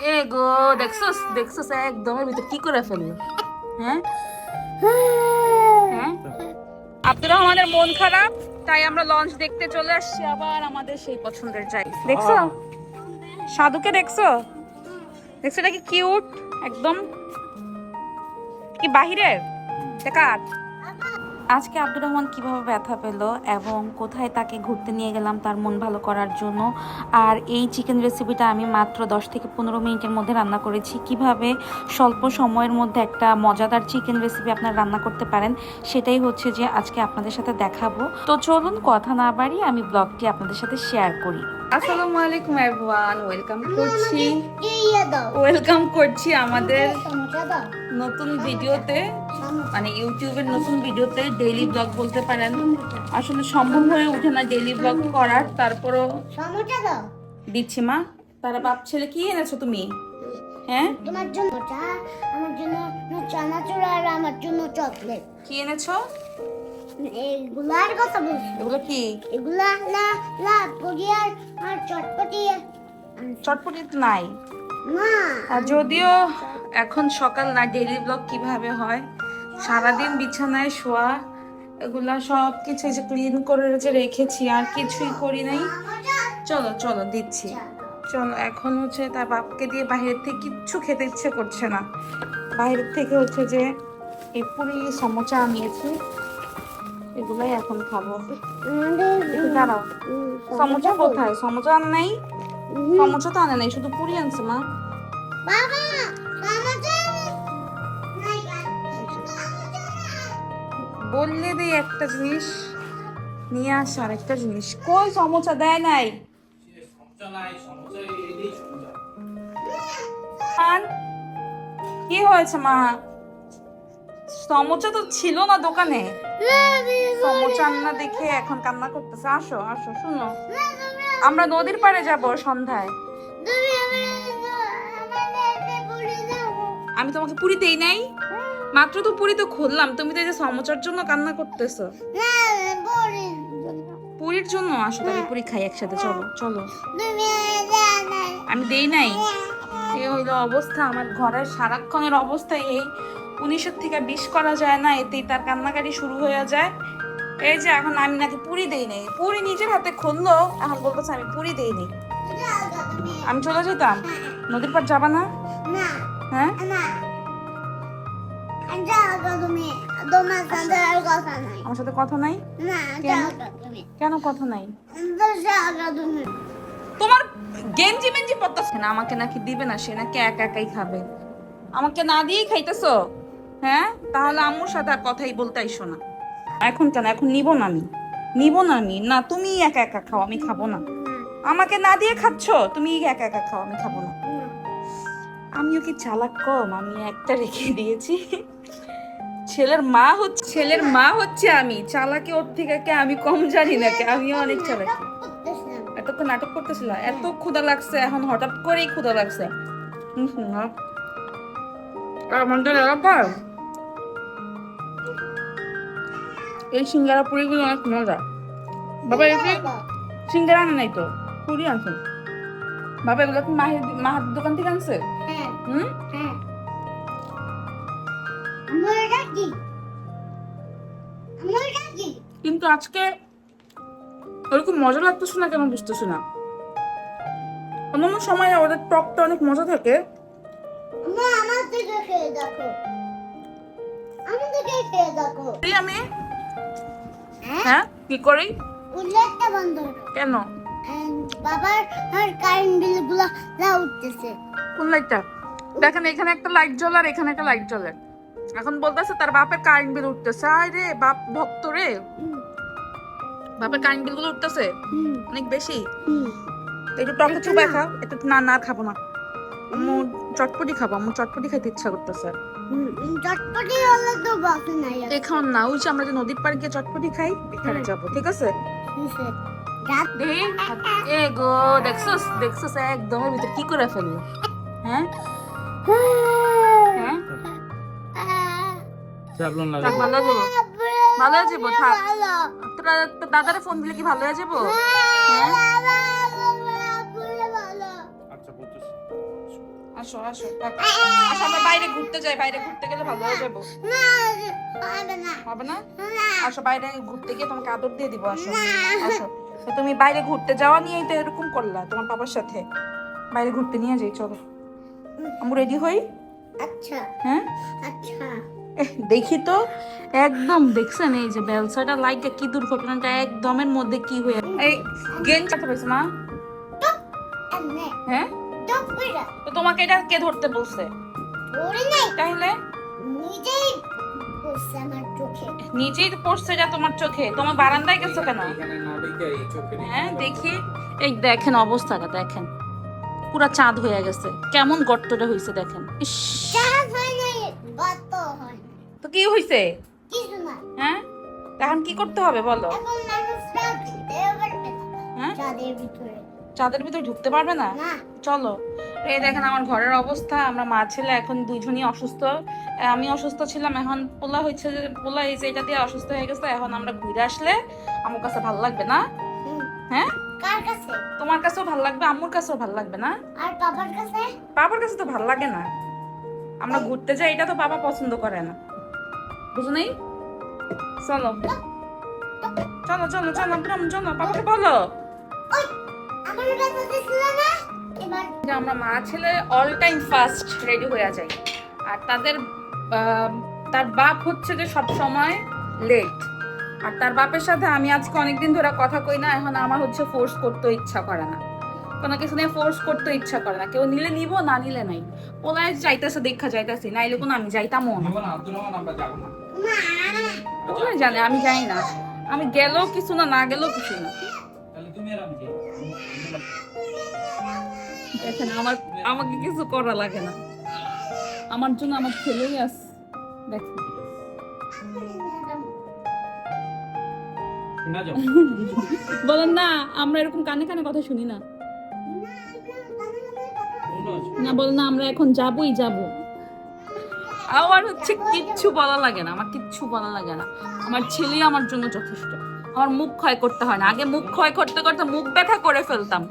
এ গো দেখছস দেখছস একদমের ভিতর কি করে ফেলল হ্যাঁ? হ্যাঁ? আব্দুর রহমানের মন খারাপ তাই আমরা লঞ্চ দেখতে চলে আসছি আবার আমাদের সেই পছন্দের জায়গা দেখছ? সাধুকে দেখছ? দেখছ এটা কি কিউট একদম। কি বাহিরের? দেখাত আজকে আব্দুর রহমান কীভাবে ব্যথা পেল এবং কোথায় তাকে ঘুরতে নিয়ে গেলাম তার মন ভালো করার জন্য? আর এই চিকেন রেসিপিটা আমি মাত্র 10 থেকে পনেরো মিনিটের মধ্যে রান্না করেছি। কীভাবে স্বল্প সময়ের মধ্যে একটা মজাদার চিকেন রেসিপি আপনারা রান্না করতে পারেন সেটাই হচ্ছে যে আজকে আপনাদের সাথে দেখাবো। তো চলুন কথা না বাড়িয়ে আমি ব্লগটি আপনাদের সাথে শেয়ার করি। আসসালামু আলাইকুম এভরিওয়ান ওয়েলকাম করছি। ওয়েলকাম করছি আমাদের নতুন ভিডিওতে মানে ইউটিউবের নতুন ভিডিওতে ডেইলি ব্লগ বলতে পারেন। আসলে সম্ভব হয়ে ওঠে না ডেইলি ব্লগ করার তারপরও দিচ্ছি মা। তারা বাপ ছেলে কি এনেছো তুমি? হ্যাঁ? তোমার জন্য আমার জন্য চানাচুর আর আমার জন্য চকলেট। কি এনেছো? এগুলার কথা বলছি এগুলো কি? এগুলা লা লা পরিয়ার আর চটপটি। চটপটি নাই। না আর যদিও এখন সকাল না ডেইলি ব্লগ কীভাবে হয়? সারাদিন বিছানায় শোয়া এগুলা সব কিছু যে ক্লিন করে যে রেখেছি আর কিছুই করি নাই। চলো চলো দিচ্ছি। চলো এখন হচ্ছে তার বাপকে দিয়ে বাইরের থেকে কিচ্ছু খেতে ইচ্ছে করছে না। বাইরের থেকে হচ্ছে যে এই পুরি সমোচা আনিয়েছি। এগুলাই এখন খাব। দাঁড়াও। সমোচা কোথায়? সমোচা আন নাই? সমোচা তো আনে নাই শুধু পুরি আনছে মা। বাবা! বললে দে একটা জিনিস, নিয়ে আস আর একটা জিনিস। কই সমোচা দেয় নাই। কি হয়েছে মা? সমোচা তো ছিল না দোকানে। সমোচা না দেখে এখন কান্না করতেছে। আসো আসো, শুনো। আমরা নদীর পাড়ে যাব সন্ধ্যায়। আমি তোমাকে পুরি দেই নাই? মাত্র তো পুরি তো খুললাম। তুমি তো এই যে সমোচার জন্য কান্না করতেছো। পুরীর জন্য। আসো তাহলে পুরি খাই একসাথে চলো চলো। আমি দেই নাই? এই হইল অবস্থা আমার ঘরের সারাক্ষণের অবস্থা এই। উনিশের থেকে বিশ করা যায় না এতেই তার কান্নাকাটি শুরু হয়ে যায়। এই যে এখন আমি নাকি পুরি দেই নাই। পুরি নিজের হাতে খুললো এখন বলতেছে আমি পুরি দেই নাই। আমি চলে যেতাম? নদীর পার যাবা না? হ্যাঁ? তুমি তোমার সাথে আর কথা নাই। আমার সাথে কথা নাই? না কেন? তুমি। কেন কথা নাই? তুমি। তোমার গেঞ্জি মেঞ্জি পড়তেছে না আমাকে নাকি দিবে না সে নাকি একা একাই খাবে। আমাকে না দিয়েই খাইতেছো? হ্যাঁ? তাহলে আম্মুর সাথে আর কথাই বলতে আইসো না। এখন কেন? এখন নিব না আমি। নিব না আমি। না তুমি একা একা খাও আমি খাব না। আমাকে না দিয়ে খাচ্ছ? তুমি একা একা খাও আমি খাব না। আমিও কি চালাক কম? আমি একটা রেখে দিয়েছি। ছেলের মা হচ্ছে ছেলের মা হচ্ছে আমি। চালাকি ওর থেকে কে আমি কম জানি না কে আমিও অনেক চালাকি। এত তো নাটক করতেছিল এত ক্ষুধা লাগছে এখন হঠাৎ করেই ক্ষুধা লাগছে। আমাদের এলাকার এই সিঙ্গারা পুরিগুলো অনেক মজা। বাবা এগুলো সিঙ্গারা আনে নাই তো? পুরি আনছেন বাবা এগুলো কি মাহির মাহার দোকান থেকে আনছে? হ্যাঁ। হুম? কিন্তু আজকে ওরকম মজা লাগতেছে না কেন বুঝতেছি না? অন্যান্য সময় ওদের টকটা অনেক মজা থাকে। আমি হ্যাঁ? কি করি? উল্লেখটা বন্ধ কেন? বাবার আর কারেন্ট বিলগুলো উঠতেছে। কোন লাইটটা দেখেন এখানে একটা লাইট জ্বলে আর এখানে একটা লাইট জ্বলে। এখন বলতেছে তার বাপের কারেন্ট বিল উঠতেছে। আয় রে বাপ ভক্ত রে। বাপের কারেন্ট বিলগুলো উঠতেছে। অনেক বেশি। একটু টক চুবাই খাও একটু না না খাব না। আম্মু চটপটি খাব আম্মু চটপটি খাইতে ইচ্ছা করতেছে। চটপটি হলে তো বসে নাই এখন না ওই যে আমরা যে নদীর পাড়ে গিয়ে চটপটি খাই এখানে যাব ঠিক আছে? এ গো দেখছস? দেখছস একদম ভিতর কি করে ফেলল হ্যাঁ? ভালো হয়ে যাব ভালো হয়ে যাব থাক। তোরা তোর দাদারে ফোন দিলে কি ভালো হয়ে যাব হ্যাঁ। আচ্ছা আসো আসো থাকো। আসো আমরা বাইরে ঘুরতে যাই বাইরে ঘুরতে গেলে ভালো হয়ে যাব। হবে না? হবে না না আসো বাইরে ঘুরতে গিয়ে তোমাকে আদর দিয়ে দিব আসো। আসো। তুমি বাইরে ঘুরতে যাওয়া নিয়েই তো এরকম করলা তোমার বাবার সাথে। বাইরে ঘুরতে নিয়ে যাই চলো। আমি রেডি হই? আচ্ছা। হ্যাঁ? আচ্ছা। দেখি তো। একদম, দেখছেন এই যে ব্যবসাটা লাইকা কি দুর্ঘটনাটা, একদমের মধ্যে কি হয়ে এই গেন চাতে পেয়েছে মা? হ্যাঁ? তোমাকে এটা কে ধরতে বলছে? তাহলে? নিজেই তো পড়ছে যা তোমার চোখে। তোমার বারান্দায় গেছো কেন? হ্যাঁ দেখি। এই দেখেন অবস্থাটা, দেখেন। পুরা চাঁদ হয়ে গেছে। কেমন গর্তটা হয়েছে, দেখেন। ইস। তো কি হয়েছে হ্যাঁ? এখন কি করতে হবে বলো? হ্যাঁ? চাঁদের ভিতরে। ঢুকতে পারবে না? চলো। এই দেখেন আমার ঘরের অবস্থা। আমরা মা ছেলে এখন দুইজনই অসুস্থ। আমি অসুস্থ ছিলাম। এখন পোলা হয়েছে পোলা এই যে এটা দিয়ে অসুস্থ হয়ে গেছে। এখন আমরা ঘুরে আসলে আমার কাছে ভালো লাগবে না। হ্যাঁ? কার কাছে? তোমার কাছেও ভালো লাগবে আম্মুর কাছেও ভালো লাগবে না? আর বাবার কাছে? বাবার কাছে তো ভালো লাগে না। আমরা ঘুরতে যাই এটা তো বাবা পছন্দ করে না। বুঝো নেই চলো চলো চলো চলো ব্রম চলো বাবাকে বলো। আমরা মা ছেলে অল টাইম ফার্স্ট রেডি হয়ে যাই। আর তাদের তার বাপ হচ্ছে যে সব সময় লেট আর তার বাপের সাথে আমি আজকে অনেকদিন ধরে কথা কই না এখন আমার হচ্ছে ফোর্স করতে ইচ্ছা করে না। কোনো কিছু নিয়ে ফোর্স করতে ইচ্ছা করে না। কেউ নিলে নিব না নিলে নাই। ওলাই যাইতেছে দেখা যাইতেছি নাইলে কোনো আমি যাইতামও না। জীবন আব্দুর রহমান আমরা যাব না মা ওলাই জানে আমি যাই না আমি গেলেও কিছু না না গেলেও কিছু না তুমি দেখেন আমার আমাকে কিছু করা লাগে না আমার জন্য আমার ছেলেই আস দেখেন বলেন না আমরা এরকম কানে কানে কথা শুনি না না বলেন না আমরা এখন যাবই যাব আমার হচ্ছে কিচ্ছু বলা লাগে না, আমার কিচ্ছু বলা লাগে না। আমার ছেলে আমার জন্য যথেষ্ট। আমার মুখ ক্ষয় করতে হয় না। আগে মুখ ক্ষয় করতে করতে মুখ ব্যথা করে ফেলতাম।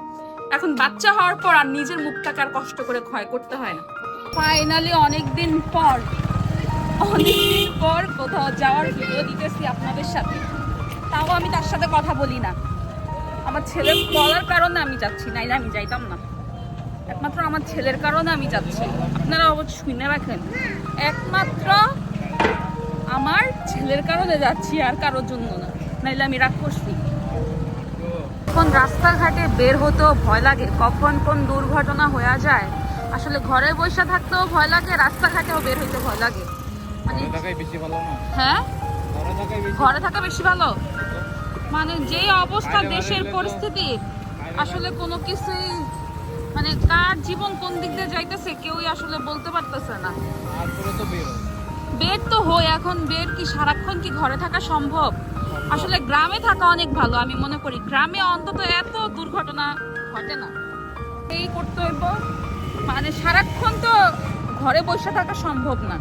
এখন বাচ্চা হওয়ার পর আর নিজের মুখটাকে আর কষ্ট করে ক্ষয় করতে হয় না। ফাইনালি অনেকদিন পর অনেকদিন পর কোথাও যাওয়ার ভিডিও দিতেছি আপনাদের সাথে। তাও আমি তার সাথে কথা বলি না। আমার ছেলে বলার কারণে আমি যাচ্ছি, নাইলে আমি যাইতাম না। একমাত্র আমার ছেলের কারণে আমি যাচ্ছি। আপনারা অবশ্য শুনে রাখেন একমাত্র আমার ছেলের কারণে যাচ্ছি আর কারোর জন্য না। নাইলে আমি রাগ করছি এখন রাস্তাঘাটে বের হতেও ভয় লাগে কখন কোন দুর্ঘটনা হয়ে যায় আসলে ঘরে বসে থাকতেও ভয় লাগে রাস্তাঘাটেও বের হইতে ভয় লাগে। মানে ঘরে বেশি ভালো না? হ্যাঁ? ঘরে থাকা বেশি ভালো? মানে যে অবস্থা দেশের পরিস্থিতি আসলে কোনো কিছুই মানে কার জীবন কোন দিক দিয়ে যাইতেছে কেউই আসলে বলতে পারতেছে না। তারপরে তো বের। তো হই এখন বের কি সারাক্ষণ কি ঘরে থাকা সম্ভব? আসলে গ্রামে থাকা অনেক ভালো আমি মনে করি। গ্রামে অন্তত এত দুর্ঘটনা ঘটে না। এই করতে হইব মানে সারাক্ষণ তো ঘরে বসে থাকা সম্ভব না।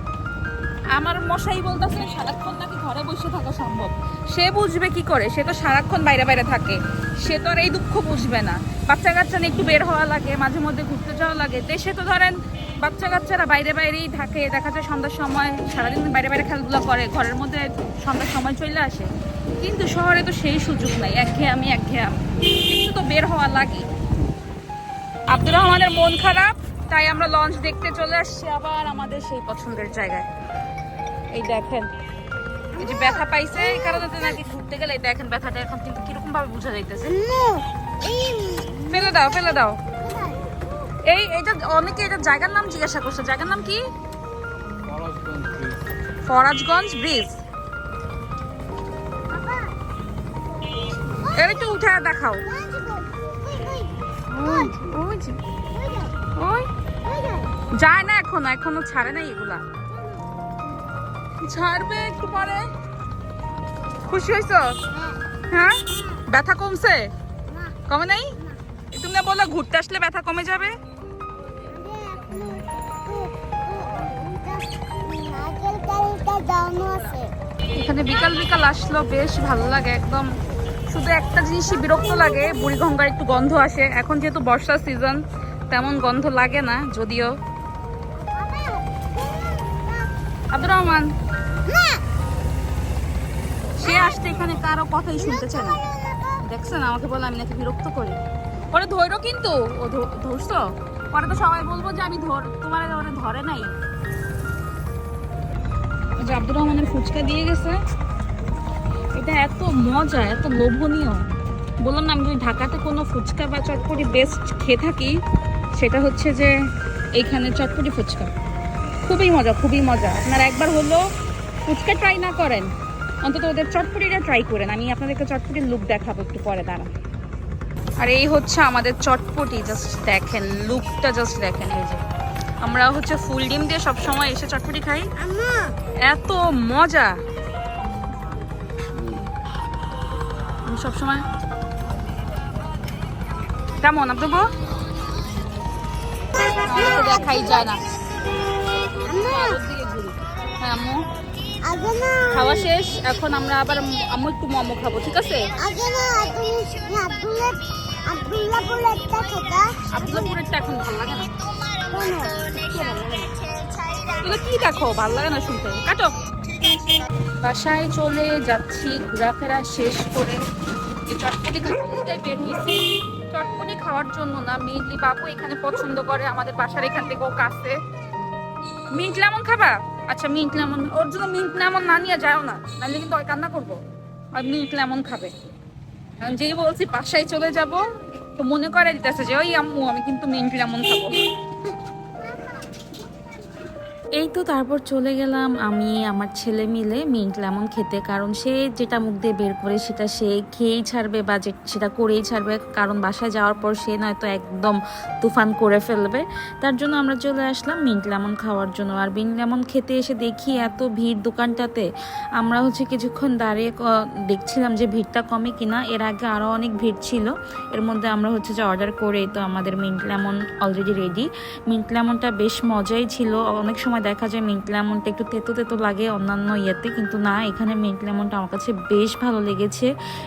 আমার মশাই বলতেছে, সারাক্ষণ নাকি ঘরে বসে থাকা সম্ভব? সে বুঝবে কি করে? সে তো সারাক্ষণ বাইরে বাইরে থাকে। সে তো আর এই দুঃখ বুঝবে না। বাচ্চা কাচ্চা একটু বের হওয়া লাগে, মাঝে মধ্যে ঘুরতে যাওয়া লাগে। দেশে তো ধরেন বাচ্চা কাচ্চারা বাইরে বাইরেই থাকে। দেখা যায় সন্ধ্যার সময়, সারাদিন বাইরে বাইরে খেলাধুলা করে, ঘরের মধ্যে সন্ধ্যার সময় চলে আসে। কিন্তু শহরে তো সেই সুযোগ নাই। একঘেয়ামি একঘেয়ামি। একটু তো বের হওয়া লাগে আব্দুর রহমানের মন খারাপ, তাই আমরা লঞ্চ দেখতে চলে আসছি আবার আমাদের সেই পছন্দের জায়গায়। এই দেখেন। এই যে ব্যথা পাইছে এই কারণে তো নাকি ঘুরতে গেলে দেখেন ব্যথাটা এখন কিন্তু কীরকম ভাবে বোঝা যাইতেছে। ফেলে দাও ফেলে দাও। এই এটা অনেকে এটা জায়গার নাম জিজ্ঞাসা করছে। জায়গার নাম কি? ফরাজগঞ্জ ব্রিজ। এর একটু উঠে দেখাও। যায় না এখনও এখনও ছাড়ে নাই এগুলা। ছাড়বে একটু পরে? খুশি হয়েছো হ্যাঁ, ব্যথা কমছে? কমে নাই? তুমি না বললে ঘুরতে আসলে ব্যথা কমে যাবে? এখনও বিকাল বিকাল আসলো বেশ ভালো লাগে একদম। শুধু একটা জিনিসই বিরক্ত লাগে বুড়ি বুড়িগঙ্গার একটু গন্ধ আসে। এখন যেহেতু বর্ষার সিজন তেমন গন্ধ লাগে না যদিও। আব্দুর রহমান। সে আসতে এখানে কারও কথাই শুনতেছে না। দেখছেন আমাকে বলে আমি নাকি বিরক্ত করি। ওরে ধৈর্য কিন্তু ও ধরছো? পরে তো সবাই বলব যে আমি ধর তোমার ওরে ধরে নাই। যে আব্দুর রহমানের ফুচকা দিয়ে গেছে। এটা এত মজা এত লোভনীয়। বললাম না আমি যদি ঢাকাতে কোনো ফুচকা বা চটপটি বেস্ট খেয়ে থাকি সেটা হচ্ছে যে এইখানে চটপটি ফুচকা। খুবই মজা খুবই মজা। আপনারা একবার হলো ফুচকা ট্রাই না করেন অন্তত ওদের চটপটিটা ট্রাই করেন। আমি আপনাদেরকে চটপটির লুক দেখাবো একটু পরে দাঁড়া আর এই হচ্ছে আমাদের চটপটি জাস্ট দেখেন লুকটা জাস্ট দেখেন এই যে। আমরা হচ্ছে ফুল ডিম দিয়ে সব সময় এসে চটপটি খাই। এত মজা! আমি সবসময় কেমন আপনার দেখাই যায় না। হ্যাঁ খাওয়া শেষ, এখন আমরা আবার আম্মু একটু মোমো খাব, ঠিক আছে? এখন ভালো লাগে না? কি দেখো, ভালো লাগে না শুনতে? কাটো। বাসায় চলে যাচ্ছি, ঘোরাফেরা শেষ করে। চটপটি খাওয়াতে বের হয়েছি। চটপটি খাওয়ার জন্য না মেনলি বাবু এখানে পছন্দ করে, আমাদের বাসার এখান থেকে ও কাছে। মিন্ট লেমন খাবা? আচ্ছা মিন্ট লেমন। ওর জন্য মিন্ট লেমন না নিয়ে যাও না, নাহলে কিন্তু ওই কান্না করব। আর মিন্ট লেমন খাবে। যেই বলছি, বাসায় চলে যাব, তো মনে করে দিতেছে যে, ওই আম্মু, আমি কিন্তু মিন্ট লেমন খাব। এই তো তারপর চলে গেলাম আমি, আমার ছেলে মিলে মিন্ট লেমন খেতে। কারণ সে যেটা মুখ দিয়ে বের করে সেটা সে খেয়েই ছাড়বে বা যে- সেটা করেই ছাড়বে। কারণ বাসায় যাওয়ার পর সে নয়তো একদম তুফান করে ফেলবে। তার জন্য আমরা চলে আসলাম মিন্ট লেমন খাওয়ার জন্য। আর মিন্ট লেমন খেতে এসে দেখি এত ভিড় দোকানটাতে। আমরা হচ্ছে কিছুক্ষণ দাঁড়িয়ে দেখছিলাম যে ভিড়টা কমে কিনা। এর আগে আরও অনেক ভিড় ছিল। এর মধ্যে আমরা হচ্ছে যে অর্ডার করে তো আমাদের mint lemon already ready mint লেমনটা বেশ মজাই ছিল। অনেক সময় দেখা যায় মিন্ট লেমনটা একটু তেতো তেতো লাগে অন্যান্য ইয়েতে, কিন্তু না, এখানে মিন্ট লেমনটা আমার কাছে বেশ ভালো লেগেছে।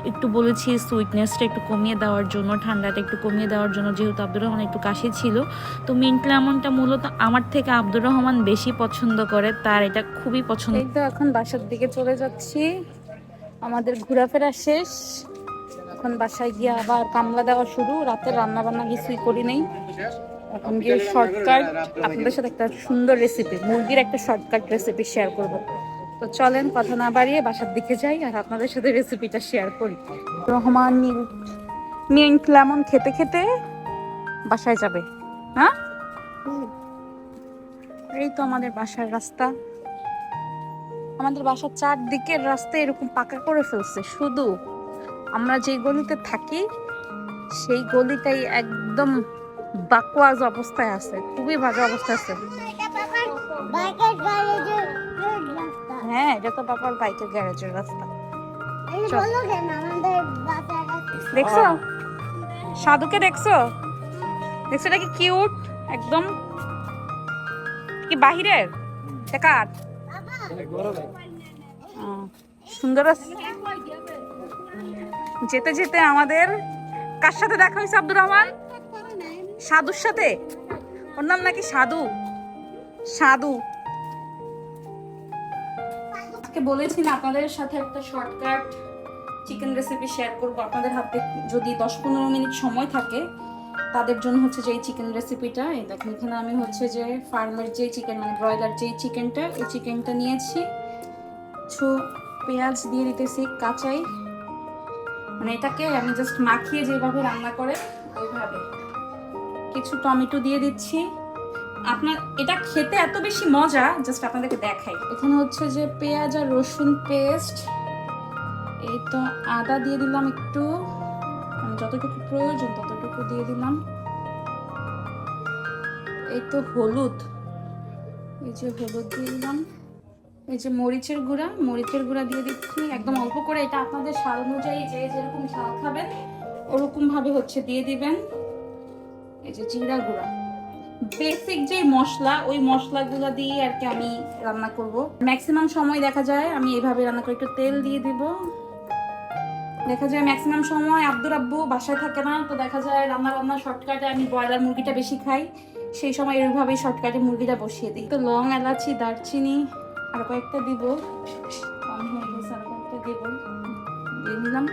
একটু বলেছি সুইটনেসটা একটু কমিয়ে দেওয়ার জন্য, ঠান্ডাটা একটু কমিয়ে দেওয়ার জন্য, যেহেতু আব্দুর রহমান একটু কাশি ছিল। তো মিন্ট লেমনটা মূলত আমার থেকে আব্দুর রহমান বেশি পছন্দ করে, তার এটা খুবই পছন্দ। এখন বাসার দিকে চলে যাচ্ছি। আমাদের ঘোরাফেরা শেষ। এখন বাসায় গিয়ে আবার কামলা দেওয়া শুরু। রাতে রান্না বান্না কিছুই করি নেই। এখন গিয়ে শর্টকাট আপনাদের সাথে একটা সুন্দর রেসিপি মুরগির একটা শর্টকাট রেসিপি শেয়ার করব। তো চলেন কথা না বাড়িয়ে বাসার দিকে যাই আর আপনাদের সাথে রেসিপিটা শেয়ার করি। রহমান মিন্ট মিন্ট লেমন খেতে খেতে বাসায় যাবে হ্যাঁ? এই তো আমাদের বাসার রাস্তা। আমাদের বাসার চারদিকের রাস্তা এরকম পাকা করে ফেলছে শুধু আমরা যে গলিতে থাকি সেই গলিটাই একদম বাকওয়াজ অবস্থায় আছে খুবই বাজে অবস্থায় আছে। হ্যাঁ এটা তো বাবার বাইকের গ্যারেজের রাস্তা। দেখছ? সাধুকে দেখছ? দেখছ এটা কি কিউট? একদম। কি বাহিরের? কার? সুন্দর আছে। যেতে যেতে আমাদের কার সাথে দেখা হয়েছে আব্দুর রহমান? সাধুর সাথে? ওর নাম নাকি সাধু? সাধু। আজকে বলেছি না, আপনাদের সাথে একটা শর্টকাট চিকেন রেসিপি শেয়ার করব। আপনাদের হাতে যদি দশ পনেরো মিনিট সময় থাকে, তাদের জন্য হচ্ছে যে এই চিকেন রেসিপিটা এই দেখেন, এখানে আমি হচ্ছে যে ফার্মের যে চিকেন মানে ব্রয়লার যে চিকেনটা এই চিকেনটা নিয়েছি। কিছু পেঁয়াজ দিয়ে দিতেছি, কাঁচাই। মানে এটাকে আমি জাস্ট মাখিয়ে যেভাবে রান্না করে, ওইভাবে। কিছু টমেটো দিয়ে দিচ্ছি। আপনার, এটা খেতে এত বেশি মজা জাস্ট আপনাদেরকে দেখাই। এখানে হচ্ছে যে পেঁয়াজ আর রসুন পেস্ট এই তো আদা দিয়ে দিলাম একটু। মানে যতটুকু প্রয়োজন ততটুকু দিয়ে দিলাম। এই তো হলুদ। এই যে হলুদ দিয়ে দিলাম। এই যে মরিচের গুঁড়া মরিচের গুঁড়া দিয়ে দিচ্ছি। একদম অল্প করে, এটা আপনাদের স্বাদ অনুযায়ী যে যেরকম ঝাল খাবেন ওরকম ভাবে হচ্ছে দিয়ে দিবেন। এই যে জিরা গুঁড়া। বেসিক যে মশলা, ওই মশলাগুলো দিয়ে আর কি আমি রান্না করব। ম্যাক্সিমাম সময় দেখা যায়, আমি এইভাবে রান্না করি একটু তেল দিয়ে দিব। দেখা যায় ম্যাক্সিমাম সময় আব্দুর আব্বু বাসায় থাকে না, তো দেখা যায় রান্না বান্না শর্টকাটে আমি ব্রয়লার মুরগিটা বেশি খাই। সেই সময় এরভাবেই শর্টকাটে মুরগিটা বসিয়ে দিই। তো লং এলাচি, দারচিনি, আর কয়েকটা দিব। আর কয়েকটা দিব। দিয়ে নিলাম।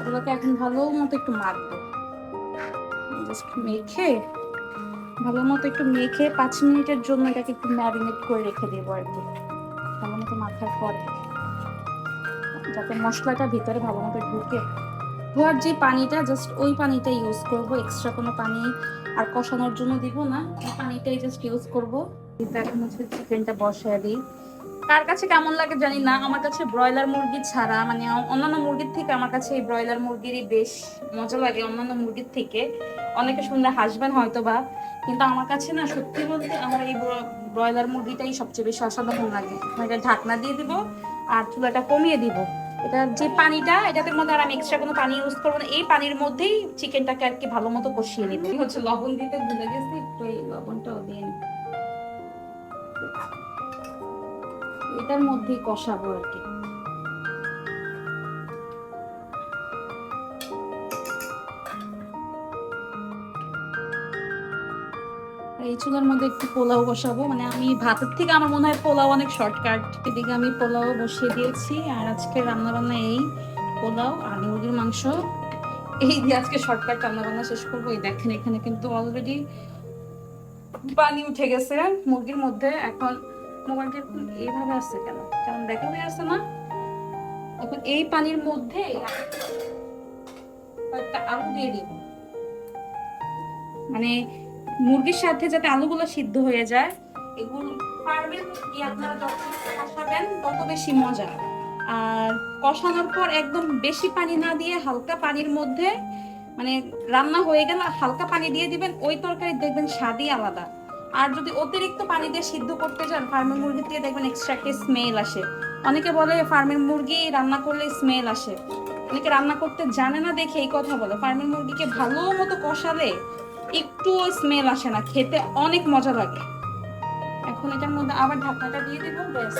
ওগুলোকে এখন ভালো মতো একটু মাখবো। জাস্ট মেখে ভালো মতো একটু মেখে পাঁচ মিনিটের জন্য এটাকে একটু ম্যারিনেট করে রেখে দেবো আর কি। ভালো মতো মাখার পরে। যাতে মশলাটা ভিতরে ভালো মতো ঢুকে ধোয়ার যে পানিটা জাস্ট ওই পানিটা ইউজ করব এক্সট্রা কোনো পানি আর কষানোর জন্য দিব না। ওই পানিটাই জাস্ট ইউজ করব। এখন হচ্ছে চিকেনটা বসায় দিই। কার কাছে কেমন লাগে জানি না। আমার কাছে ব্রয়লার মুরগি ছাড়া মানে অন্যান্য মুরগির থেকে আমার কাছে এই ব্রয়লার মুরগিরই বেশ মজা লাগে অন্যান্য মুরগির থেকে। অনেকে শুনলে হাসবেন হয়তো বা কিন্তু আমার কাছে না সত্যি বলতে আমার এই ব্রয়লার মুরগিটাই সবচেয়ে বেশি অসাধারণ লাগে। এটা ঢাকনা দিয়ে দিব আর চুলাটা কমিয়ে দিব। এটা যে পানিটা, এটাতে মধ্যে আর আমি এক্সট্রা কোনো পানি ইউজ করব না। এই পানির মধ্যেই চিকেনটাকে আর কি ভালো মতো কষিয়ে নিব। হচ্ছে লবণ দিতে ভুলে গেছি, একটু এই লবণটাও দিয়ে এটার মধ্যেই কষাবো আর কি। এই চুলার মধ্যে একটু পোলাও বসাবো। মানে আমি ভাতের থেকে আমার মনে হয় পোলাও অনেক শর্টকাট এদিকে আমি পোলাও বসিয়ে দিয়েছি। আর আজকে রান্না বান্না এই পোলাও আর মুরগির মাংস। এই দিয়ে আজকে শর্টকাট রান্না বান্না শেষ করব। এই দেখেন, এখানে কিন্তু অলরেডি পানি উঠে গেছে মুরগির মধ্যে। এখন মোবাইলটা একটু এইভাবে আসছে কেন? কারণ দেখা হয়ে আসছে না? এখন এই পানির মধ্যে কয়েকটা আলু দিয়ে দিব। মানে মুরগির সাথে যাতে আলুগুলো সিদ্ধ হয়ে যায়, এগুলো পারবেন কি আপনারা যত কষাবেন, তত বেশি মজা। আর কষানোর পর একদম বেশি পানি না দিয়ে হালকা পানির মধ্যে মানে রান্না হয়ে গেলে হালকা পানি দিয়ে দিবেন, ওই তরকারি দেখবেন স্বাদই আলাদা। আর যদি অতিরিক্ত পানি দিয়ে সিদ্ধ করতে চান, ফার্মের মুরগি দিয়ে দেখবেন এক্সট্রা একটা স্মেল আসে। অনেকে বলে ফার্মের মুরগি রান্না করলে স্মেল আসে। অনেকে রান্না করতে জানে না দেখে এই কথা বলে। ফার্মের মুরগিকে ভালো মতো কষালে একটু স্মেল আসে না খেতে অনেক মজা লাগে। এখন এটার মধ্যে আবার ঢাকনাটা দিয়ে দিব ব্যাস।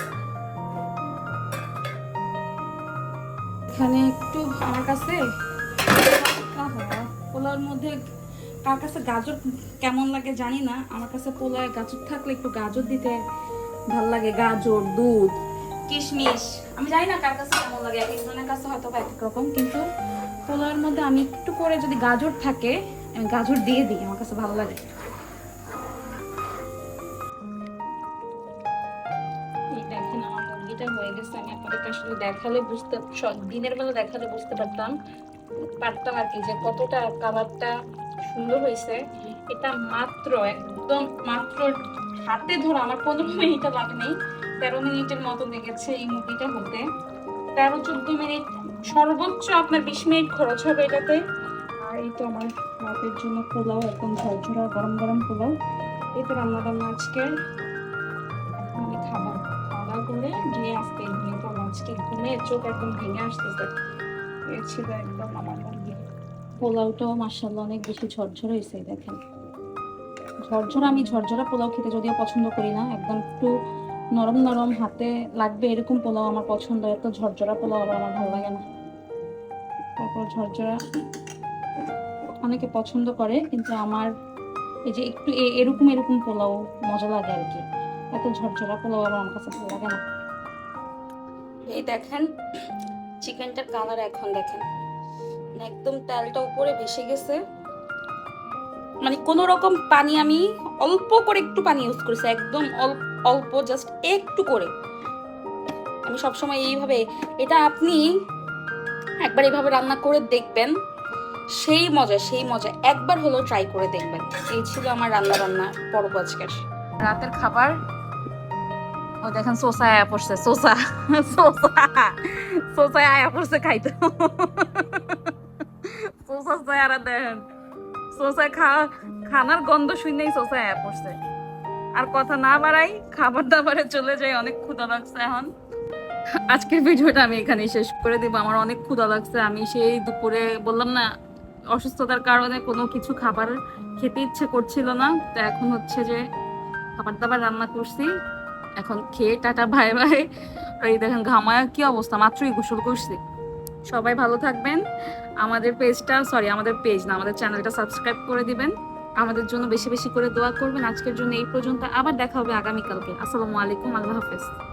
এখানে একটু আমার কাছে আহা, পোলাওর মধ্যে কার কাছে গাজর কেমন লাগে জানি না। আমার কাছে পোলায় গাজর থাকলে একটু গাজর দিতে ভালো লাগে। গাজর দুধ কিশমিশ। আমি জানি না কার কাছে কেমন লাগে। এক একজনের কাছে হয়তো এক এক রকম। কিন্তু পোলাওয়ের মধ্যে আমি একটু করে যদি গাজর থাকে আমি গাজর দিয়ে দিই, আমার কাছে ভালো লাগে। দেখালে বুঝতে দিনের বেলা দেখালে বুঝতে পারতাম পারতাম আর কি যে কতটা কালারটা সুন্দর হয়েছে। এটা মাত্র, একদম মাত্র হাতে ধরা, আমার পনেরো মিনিটও নেই। তেরো মিনিটের মতো লেগেছে এই মুরগিটা হতে। তেরো চোদ্দ মিনিট সর্বোচ্চ আপনার বিশ মিনিট খরচ হবে এটাতে। আর এই তো আমার রাতের জন্য পোলাও, একদম ঝরঝরা গরম গরম পোলাও। এই তো রান্না বান্না আজকে। আমি খাবার, খাওয়া করে গিয়ে আজকে ঘুমিয়ে পড়লাম আজকে ঘুমে চোখ একদম ভেঙে আসতেছে। এ ছিল একদম আমার মুরগি পোলাওটাও মার্শাল্লাহ অনেক বেশি ঝরঝরা হয়েছে দেখেন। ঝরঝরা, আমি ঝরঝরা পোলাও খেতে যদিও পছন্দ করি না, একদম একটু নরম নরম হাতে লাগবে এরকম পোলাও আমার পছন্দ, এত ঝরঝরা পোলাও আমার ভালো লাগে না। তারপর ঝরঝরা অনেকে পছন্দ করে, কিন্তু আমার এই যে একটু এরকম এরকম পোলাও মজা লাগে আর কি। এত ঝরঝরা পোলাও আমার কাছে ভালো লাগে না। এই দেখেন, চিকেনটার কালার এখন দেখেন। মানে একদম তেলটা উপরে ভেসে গেছে। মানে কোনো রকম পানি আমি অল্প করে একটু পানি ইউজ করেছি, একদম অল্প অল্প জাস্ট একটু করে। আমি সবসময় এইভাবে, এটা আপনি একবার এইভাবে রান্না করে দেখবেন। সেই মজা সেই মজা। একবার হলো ট্রাই করে দেখবেন। এই ছিল আমার রান্না বান্না পর্ব আজকের। রাতের খাবার? ও দেখেন সোসা আয়া পড়ছে সোসা সোসা সোসা আয়া পড়ছে খাইতে। সোসা চেহারা দেখেন সোসা খা খানার গন্ধ শুনেই সোসা আয়া পড়ছে। আর কথা না বাড়াই, খাবার দাবারে চলে যাই, অনেক ক্ষুধা লাগছে এখন। আজকের ভিডিওটা আমি এখানেই শেষ করে দিব। আমার অনেক ক্ষুধা লাগছে। আমি সেই দুপুরে বললাম না অসুস্থতার কারণে কোনো কিছু খাবার খেতে ইচ্ছে করছিল না। তো এখন হচ্ছে যে খাবার দাবার রান্না করছি। এখন খেয়ে টাটা, বাই আর এই দেখেন ঘামায় কি অবস্থা, মাত্রই গোসল করছি। সবাই ভালো থাকবেন। আমাদের পেজটা সরি আমাদের পেজ না, আমাদের চ্যানেলটা সাবস্ক্রাইব করে দিবেন। আমাদের জন্য বেশি বেশি করে দোয়া করবেন। আজকের জন্য এই পর্যন্ত। আবার দেখা হবে আগামীকালকে। আসসালামু আলাইকুম, আল্লাহ হাফেজ।